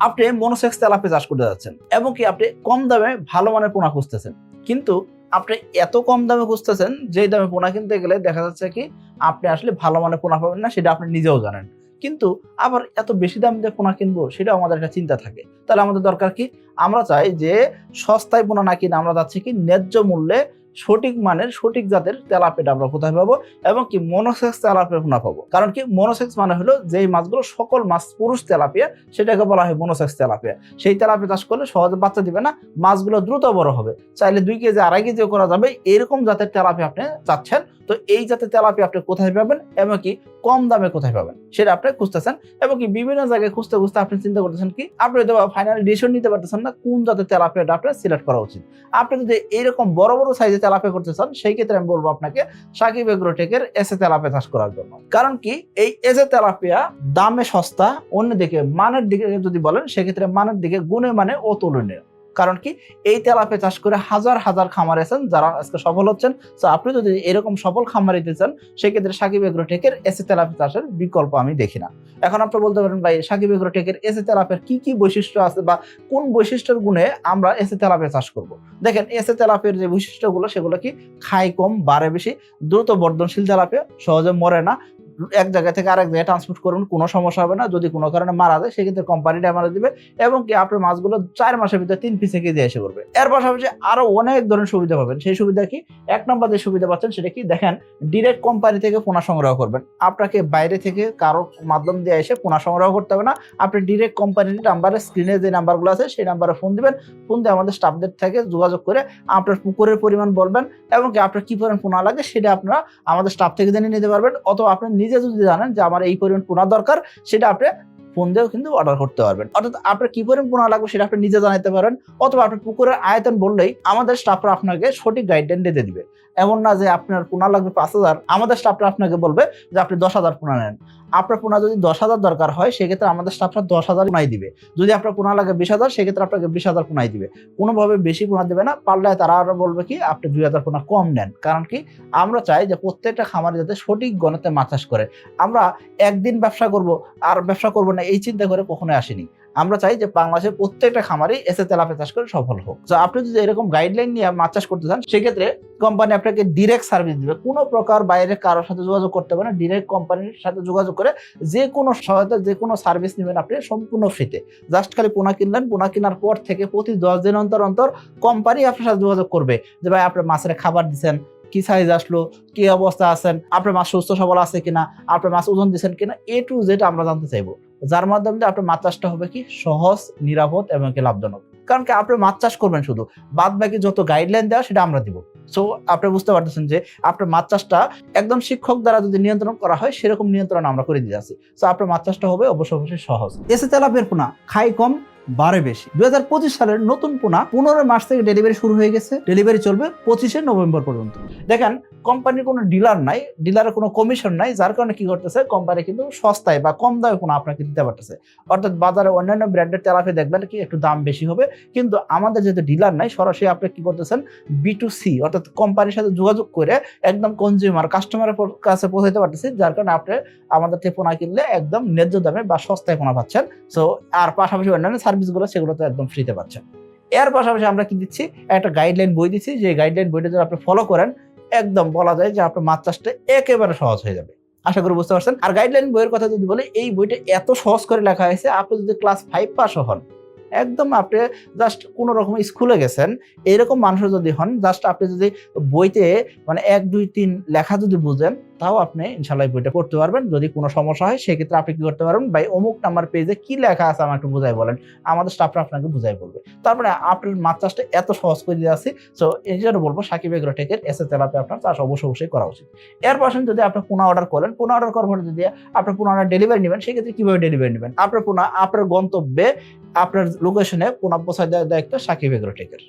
আপনি মনোসেক্স তেলাপে চাষ করতে যাচ্ছেন এবং কি আপনি কম দামে ভালো মানের পোনা খুঁজতেছেন। কিন্তু আপনি এত কম দামে খুঁজতেছেন যেই দামে পোনা কিনতে গেলে দেখা যাচ্ছে কি আপনি আসলে ভালো মানের পোনা পাবেন না, সেটা আপনি নিজেও জানেন। কিন্তু আবার এত বেশি দাম দিয়ে পোনা কিনবো সেটা আমাদের একটা চিন্তা থাকে। তাহলে আমাদের দরকার কি? আমরা চাই যে সস্তায় পোনা না কিনে আমরা যাচ্ছি কি ন্যায্য মূল্যে সঠিক মানের, সঠিক জাতের তেলাপিয়া আমরা কোথায় পাবো এবং কি মনোসেক্স তেলাপিয়া পোনা পাবো? কারণ কি মনোসেক্স মানে হলো যেই মাছগুলো সকল মাছ পুরুষ তেলাপিয়া, সেটাকে বলা হয় মনোসেক্স তেলাপিয়া। সেই তেলাপিয়া চাষ করলে সহজে বাচ্চা দিবে না, মাছগুলো দ্রুত বড় হবে। চাইলে দুই কেজি, আড়াই কেজিও করা যাবে। এরকম জাতের তেলাপিয়া আপনি চাচ্ছেন। তো এই জাতের তেলাপি আপনি কোথায় পাবেন এবং কি কম দামে কোথায় পাবেন? সেটা আপনি খুঁজতেছেন এবং কি বিভিন্ন জায়গায় খুঁজতে খুঁজতে আপনি চিন্তা করতেছেন কি, আপনি হয়তো ফাইনাল ডিসিশন নিতে পারতেছেন না কোন জাতের তেলাপিয়াটা আপনার সিলেক্ট করা উচিত। আপনি যদি এইরকম বড় বড় সাইজে তেলাপিয়া করতে চান, সেই ক্ষেত্রে আমি বলব আপনাকে সাকিব এগ্রোটেকের এসে তেলাপিয়া চাষ করার জন্য। কারণ কি এই এসে তেলাপিয়া দামে সস্তা, অন্যদিকে মানের দিকে যদি বলেন, সেক্ষেত্রে মানের দিকে গুণে মানে অতুলনীয়। কারণ কি, এই তেলাপে চাষ করে হাজার হাজার খামার আছেন যারা আজকে সফল হচ্ছেন। তো আপনি যদি এরকম সফল খামার দিতে চান, সেক্ষেত্রে সাকিব এগ্রোটেকের এসে তেলাপি চাষের বিকল্প আমি দেখি না। এখন আপনি বলতে পারেন, ভাই, সাকিব এগ্রোটেকের এসে তেলাপের কি কি বৈশিষ্ট্য আছে বা কোন বৈশিষ্ট্যের গুণে আমরা এসে তেলাপে চাষ করব? দেখেন, এসে তেলাপের যে বৈশিষ্ট্যগুলো, সেগুলো কি খাই কম, বাড়ে বেশি, দ্রুত বর্ধনশীল তেলাপিয়া, সহজে মরে না এক জায়গা থেকে আরেক জায়গায় ট্রান্সপোর্ট করুন, কোনো সমস্যা হবে না। যদি কোনো কারণে মারা যায়, সেক্ষেত্রে কোম্পানিটা মারা দিবে এবং কি আপনার মাছগুলো চার মাসের ভিতরে তিন পিসে কেজি এসে করবে এর পাশাপাশি আরও অনেক ধরনের সুবিধা পাবেন। সেই সুবিধা কি? এক নম্বর যে সুবিধা পাচ্ছেন, সেটা কি? দেখেন ডিরেক্ট কোম্পানি থেকে পোনা সংগ্রহ করবেন। আপনাকে বাইরে থেকে কারও মাধ্যম দিয়ে এসে পোনা সংগ্রহ করতে হবে না। আপনি ডিরেক্ট কোম্পানির নাম্বারে স্ক্রিনে যে নাম্বারগুলো আছে, সেই নাম্বারে ফোন দিবেন। ফোন দিয়ে আমাদের স্টাফদের থেকে যোগাযোগ করে আপনার পুকুরের পরিমাণ বলবেন এবং কি আপনার কি পরিমাণ পোনা লাগে সেটা আপনারা আমাদের স্টাফ থেকে জেনে নিতে পারবেন। অথবা আপনি নিজে যদি জানেন যে আমার এই পরিমাণ পোনা দরকার, সেটা আপনি ফোন দিয়েও কিন্তু অর্ডার করতে পারবেন। অর্থাৎ আপনার কি পরিমাণ পোনা লাগবে সেটা আপনি নিজে জানাতে পারেন, অথবা আপনার পুকুরের আয়তন বললেই আমাদের স্টাফরা আপনাকে সঠিক গাইডলাইন দিতে দিবে। এমন না যে আপনার পোনা লাগবে পাঁচ হাজার, আমাদের স্টাফরা আপনাকে বলবে যে আপনি দশ হাজার পোনা নেন। আপনার পোনা যদি দশ হাজার দরকার হয়, সেক্ষেত্রে আমাদের স্টাফরা দশ হাজার পোনাই দিবে। যদি আপনার পোনা লাগে বিশ হাজার, সেক্ষেত্রে আপনাকে বিশ হাজার পোনাই দিবে। কোনোভাবে বেশি পোনা দেবে না পাল্লায় তারা আরও বলবে কি, আপনি দুই হাজার কোনা কম নেন। কারণ কি, আমরা চাই যে প্রত্যেকটা খামারে যাতে সঠিক গণতে মাছ চাষ করে। আমরা একদিন ব্যবসা করব, আর ব্যবসা করব না, এই চিন্তা করে কখনোই আসিনি। আমরা চাই যে বাংলাদেশের প্রত্যেকটা খামারেই এসে তেলাপে চাষ করে সফল হোক। তো আপনি যদি এরকম গাইডলাইন নিয়ে মাছ চাষ করতে চান, সেক্ষেত্রে কোম্পানি আপনাকে ডিরেক্ট সার্ভিস দিবে। কোনো প্রকার বাইরে কারোর সাথে যোগাযোগ করতে হবে না। ডিরেক্ট কোম্পানির সাথে যোগাযোগ করে যে কোনো সহায়তা, যে কোনো সার্ভিস নেবেন আপনি সম্পূর্ণ ফ্রিতে জাস্ট খালি পোনা কিনলেন, পোনা কেনার পর থেকে প্রতি দশ দিন অন্তর অন্তর কোম্পানি আপনার সাথে যোগাযোগ করবে যে, ভাই আপনার মাছের খাবার দিচ্ছেন কি সাইজ আসলো, কি অবস্থা আছেন, আপনার মাছ সুস্থ সবল আছে কিনা, আপনার মাছ ওজন দিচ্ছেন কিনা, এ টু জেড আমরা জানতে চাইব। যার মাধ্যমে আপনার মাছ চাষটা হবে কি সহজ, নিরাপদ এবং কি লাভজনক। কারণ কি আপনি মাছ চাষ করবেন শুধু, বাদ বাকি যত গাইডলাইন দেওয়া সেটা আমরা দিব। সো আপনি বুঝতে পারতেছেন যে আপনার মাছ চাষটা একদম শিক্ষক দ্বারা যদি নিয়ন্ত্রণ করা হয়, সেরকম নিয়ন্ত্রণ আমরা করে দিয়ে যাচ্ছি সো আপনার মাছ চাষটা হবে অবশ্যই অবশ্যই সহজ। এসে তেলাপের পোনা, খাই কম বাড়ে বেশি। দু হাজার পঁচিশ সালের নতুন পোনা পনেরো মাস থেকে ডেলিভারি শুরু হয়ে গেছে। ডেলিভারি চলবে পঁচিশে নভেম্বর পর্যন্ত। দেখেন কোম্পানির কোনো ডিলার নাই ডিলারের কোনো কমিশন নাই, যার কারণে কি করতেছে কোম্পানি কিন্তু সস্তায় বা কম দামে কোনো আপনাকে দিতে পারতেছে। অর্থাৎ বাজারে অন্যান্য ব্র্যান্ডের তেলাপি দেখবেন কি একটু দাম বেশি হবে, কিন্তু আমাদের যেহেতু ডিলার নাই, সরাসরি আপনি কি করতেছেন বি টু সি অর্থাৎ কোম্পানির সাথে যোগাযোগ করে একদম কনজিউমার কাস্টমারের কাছে পৌঁছাতে পারতেছি, যার কারণে আপনি আমাদের থেকে পোনা কিনলে একদম ন্যায্য দামে বা সস্তায় পোনা পাচ্ছেন। সো আর পাশাপাশি অন্যান্য সার্ভিসগুলো সেগুলো তো একদম ফ্রিতে পাচ্ছেন। এর পাশাপাশি আমরা কি দিচ্ছি? একটা গাইডলাইন বই দিচ্ছি। যে গাইডলাইন বইটা যদি আপনি ফলো করেন, একদম বলা যায় যে আপনার মাছ চাষটা একেবারে সহজ হয়ে যাবে। আশা করি বুঝতে পারছেন? আর গাইডলাইন বইয়ের কথা যদি বলি, এই বইটা এত সহজ করে লেখা হয়েছে, আপনি যদি ক্লাস ফাইভ পাসও হন, একদম আপনি জাস্ট কোনো রকম স্কুলে গেছেন এরকম মানুষ যদি হন জাস্ট আপনি যদি বইতে মানে এক, দুই, তিন লেখা যদি বুঝেন তাও আপনি ইনশাল্লাহ বইটা পড়তে পারবেন। যদি কোনো সমস্যা হয়, সেক্ষেত্রে আপনি কি করতে পারবেন? ভাই, অমুক নাম্বার পেজে কি লেখা আছে আমাকে একটু বুঝাই বলেন। আমাদের স্টাফরা আপনাকে বুঝাই বলবে। তারপরে আপনার মাছ চাষটা এত সহজ করে দিয়ে আসি সো এই জন্য বলব, সাকিব এগ্রোটেকের এসে তেলাপে আপনার চাষ অবশ্যই অবশ্যই করা উচিত। এর পাশে যদি আপনি পোনা অর্ডার করেন পোনা অর্ডার করার পরে যদি আপনার পোনা ডেলিভারি নেবেন, সেক্ষেত্রে কীভাবে ডেলিভারি নেবেন? আপনার পোনা আপনার গন্তব্যে আপনার লোকেশনে পোনা পৌঁছায় দেওয়ার দায়িত্ব সাকিব এগ্রোটেকের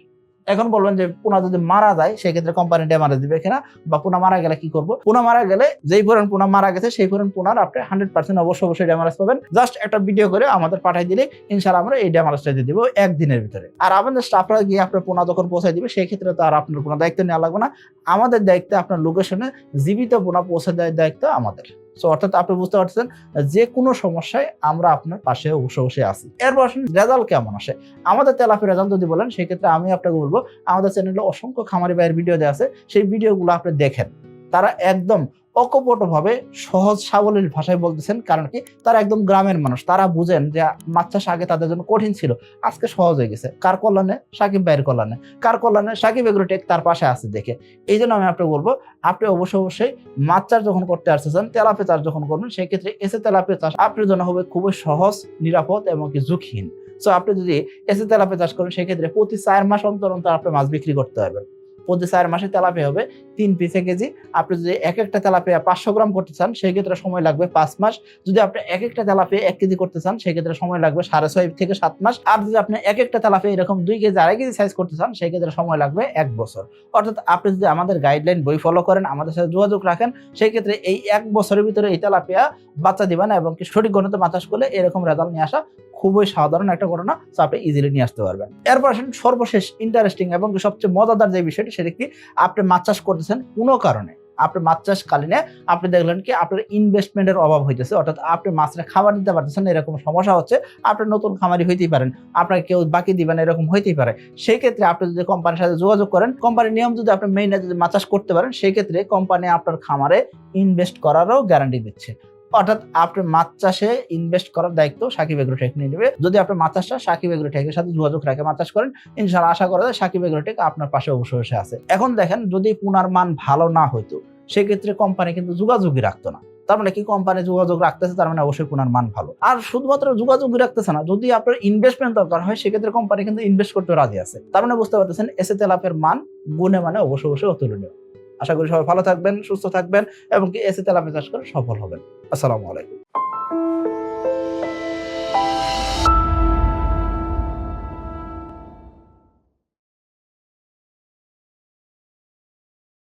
এখন বলবেন যে পোনা যদি মারা যায়, সেক্ষেত্রে কোম্পানি ড্যামারেজ দিবে কিনা বা পোনা মারা গেলে কি করব? পোনা মারা গেলে যেই পরিমাণ পোনা মারা গেছে, সেই পরিমাণ পোনার আপনি হান্ড্রেড পার্সেন্ট অবশ্যই অবশ্যই ড্যামারেজ পাবেন। জাস্ট একটা ভিডিও করে আমাদের পাঠাই দিলে ইনশাল্লাহ আমরা এই ড্যামারেজটা দিয়ে দিব একদিনের ভিতরে। আর আমাদের স্টাফরা গিয়ে আপনার পোনা যখন পৌঁছায় দিবে সেই ক্ষেত্রে তো আর আপনার কোনো দায়িত্ব নেওয়া লাগবে না। আমাদের দায়িত্বে আপনার লোকেশনে জীবিত পোনা পৌঁছে দেওয়ার দায়িত্ব আমাদের। সো অর্থাৎ আপনি বুঝতে পারছেন যে কোনো সমস্যায় আমরা আপনার পাশে বসে বসে আছি। এরপর আসুন, রেজাল্ট কেমন আসে? আমাদের তেলাপি রেজাল্ট যদি বলেন, সেক্ষেত্রে আমি আপনাকে বলব, আমাদের চ্যানেলে অসংখ্য খামারি ভাইয়ের ভিডিও দেওয়া আছে। সেই ভিডিওগুলো আপনি দেখেন। তারা একদম অকপটভাবে সহজ সাবলীল ভাষায় বলতেছেন, কারণ কি? তারা একদম গ্রামের মানুষ। তারা বুঝেন যে মাছ চাষ আগে তাদের জন্য কঠিন ছিল, আজকে সহজ হয়ে গেছে। কার কল্যাণে? সাকিব ভাইয়ের কল্যাণে। কার কল্যাণে? সাকিব এগ্রোটেক তার পাশে আছে দেখে। এই জন্য আমি আপনাকে বলব, আপনি অবশ্যই অবশ্যই মাছ চাষ যখন করতে আসতেছেন তেলাপে চাষ যখন করবেন, সেক্ষেত্রে এসে তেলাপে চাষ আপনার জন্য হবে খুবই সহজ, নিরাপদ এবং কি ঝুঁকিহীন। সো আপনি যদি এসে তেলাপে চাষ করেন, সেক্ষেত্রে প্রতি চার মাস অন্তর অন্তর আপনি মাছ বিক্রি করতে পারবেন। প্রতি চার মাসে তেলাপি হবে, তিন পিসে কেজি। আপনি যদি এক একটা তেলাপিয়া পাঁচশো গ্রাম করতে চান সেই ক্ষেত্রে সময় লাগবে পাঁচ মাস। যদি আপনি এক একটা তেলাপিয়া এক কেজি করতে চান সেই ক্ষেত্রে সময় লাগবে সাড়ে ছয় থেকে সাত মাস। আর যদি আপনি এক একটা তেলাপিয়া এরকম দুই কেজি, আড়াই কেজি সাইজ করতে চান সেই ক্ষেত্রে সময় লাগবে এক বছর। অর্থাৎ আপনি যদি আমাদের গাইডলাইন বই ফলো করেন, আমাদের সাথে যোগাযোগ রাখেন সেই ক্ষেত্রে এই এক বছরের ভিতরে এই তেলাপিয়া বাচ্চা দিবেন এবং কি সঠিক গণিতে বাতাস করলে এরকম রেজাল্ট নিয়ে আসা খুবই সাধারণ একটা ঘটনা তো আপনি ইজিলি নিয়ে আসতে পারবেন। এরপর আসেন সর্বশেষ ইন্টারেস্টিং এবং সবচেয়ে মজাদার যে বিষয়টি সেটা কি আপনি মাছ চাষ করতেছেন কোনো কারণে। আপনি মাছ চাষ কালীনে আপনি দেখলেন কি আপনার ইনভেস্টমেন্টের অভাব হইতেছে। অর্থাৎ আপনি মাছটা খাবার দিতে পারতেছেন এরকম সমস্যা হচ্ছে। আপনি নতুন খামারি হইতেই পারেন, আপনাকে কেউ বাকি দিবেন এরকম হইতেই পারে। সেই ক্ষেত্রে আপনি যদি কোম্পানির সাথে যোগাযোগ করেন কোম্পানির নিয়ম যদি আপনি মেইনে যদি মাছ চাষ করতে পারেন সেই ক্ষেত্রে কোম্পানি আপনার খামারে ইনভেস্ট করারও গ্যারান্টি দিচ্ছে। অর্থাৎ আপনি মাছ চাষে ইনভেস্ট করার দায়িত্ব সাকিব এগ্রোটেক নিয়ে নেবে। যদি আপনি মাছ চাষটা সাকিব এগ্রোটেকের সাথে যোগাযোগ রাখে মাছ চাষ করেন ইনশাল্লাহ আশা করা যায় সাকিব এগ্রোটেক আপনার পাশে অবশ্যই বসে আছে। এখন দেখেন, যদি পুনার মান ভালো না হইতো, সেক্ষেত্রে কোম্পানি কিন্তু যোগাযোগই রাখতো না। তার মানে কি কোম্পানি যোগাযোগ রাখতেছে, তার মানে অবশ্যই পুনার মান ভালো। আর শুধুমাত্র যোগাযোগই রাখতেছে না, যদি আপনার ইনভেস্টমেন্ট দরকার হয়, সেক্ষেত্রে কোম্পানি কিন্তু ইনভেস্ট করতে রাজি আছে। তার মানে বুঝতে পারতেছেন এসে তেলাপের মান, গুণে মানে অবশ্যই অবশ্যই অতুলনীয়। আশা করি সবাই ভালো থাকবেন, সুস্থ থাকবেন এবং কি এসে তেলাপি চাষ করে সফল হবেন। আসসালামু আলাইকুম।